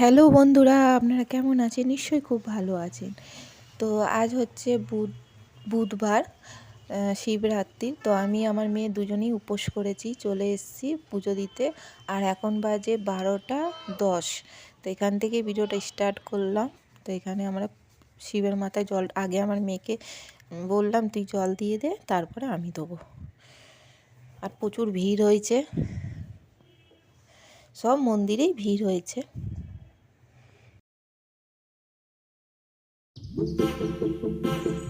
Hello বন্ধুরা, আপনারা কেমন আছেন? নিশ্চয়ই খুব ভালো আছেন। তো আজ হচ্ছে বুধ, বুধবার শিবরাত্রি। তো আমি আমার মেয়ে দুজনেই উপোস করেছি, চলে এসেছি পুজো দিতে। আর এখন বাজে বারোটা দশ। তো এখান থেকে ভিডিওটা স্টার্ট করলাম। তো এখানে আমরা শিবের মাথায় জল, আগে আমার মেয়েকে বললাম, তুই জল দিয়ে দে, তারপরে আমি দেবো। আর প্রচুর ভিড় হয়েছে। সব মন্দিরেই ভিড় হয়েছে। thank you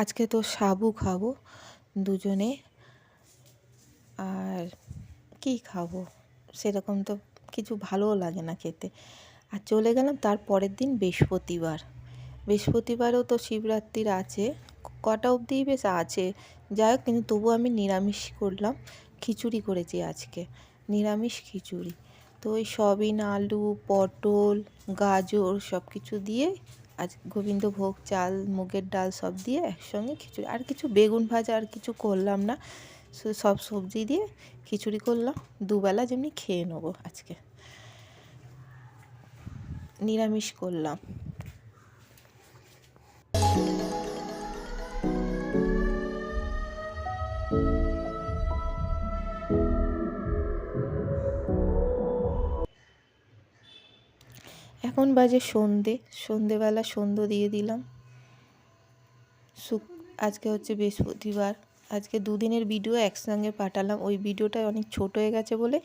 আজকে তো সাবু খাব দুজনে আর কি খাব? সেরকম তো কিছু ভালোও লাগে না খেতে। আর চলে গেলাম তার পরের দিন বৃহস্পতিবার। বৃহস্পতিবারেও তো শিবরাত্রির আছে। কটা অবধি? বেশ আছে। যাই হোক, কিন্তু তবু আমি নিরামিষ করলাম। খিচুড়ি করেছি আজকে। নিরামিষ খিচুড়ি। তো ওই সবিন আলু, পটল, গাজর সব কিছু দিয়ে আজ গোবিন্দভোগ চাল, মুগের ডাল সব দিয়ে একসঙ্গে খিচুড়ি। আর কিছু বেগুন ভাজা আর কিছু করলাম না। সব সবজি দিয়ে খিচুড়ি করলাম। দুবেলা যেমনি খেয়ে নেব আজকে। নিরামিষ করলাম। এখন বাজে সন্ধে, সন্ধেবেলা সন্ধ্যে দিয়ে দিলাম। আজকে হচ্ছে বৃহস্পতিবার। আজকে দুদিনের ভিডিও, একসঙ্গে পাঠালাম। ওই ভিডিওটা অনেক ছোট হয়ে গেছে বলে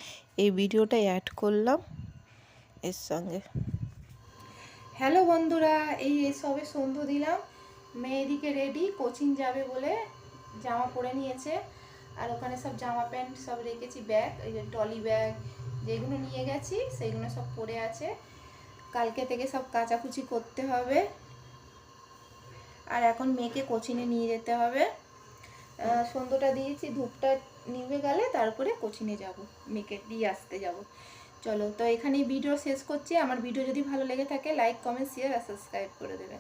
এই ভিডিওটা অ্যাড করলাম এর সঙ্গে। হ্যালো বন্ধুরা, এই সবে সন্ধ্যে দিলাম। মেয়েদিকে রেডি কোচিং যাবে বলে জামা পরে নিয়েছে। আর ওখানে সব জামা প্যান্ট সব রেখেছি, ব্যাগ, এই যে টলি ব্যাগ যেগুলো নিয়ে গেছি সেইগুলো সব পরে আছে। কালকে থেকে সব কাচাকুচি করতে হবে। আর এখন মেয়েকে কোচিনে নিয়ে যেতে হবে। সন্ধ্যটা দিয়েছি, ধূপটা নিভে গেলে তারপরে কোচিনে যাব, মেয়েকে দিয়ে আসতে যাব। চলো, তো এখানেই ভিডিও শেষ করছি। আমার ভিডিও যদি ভালো লেগে থাকে লাইক কমেন্ট শেয়ার আর সাবস্ক্রাইব করে দেবে।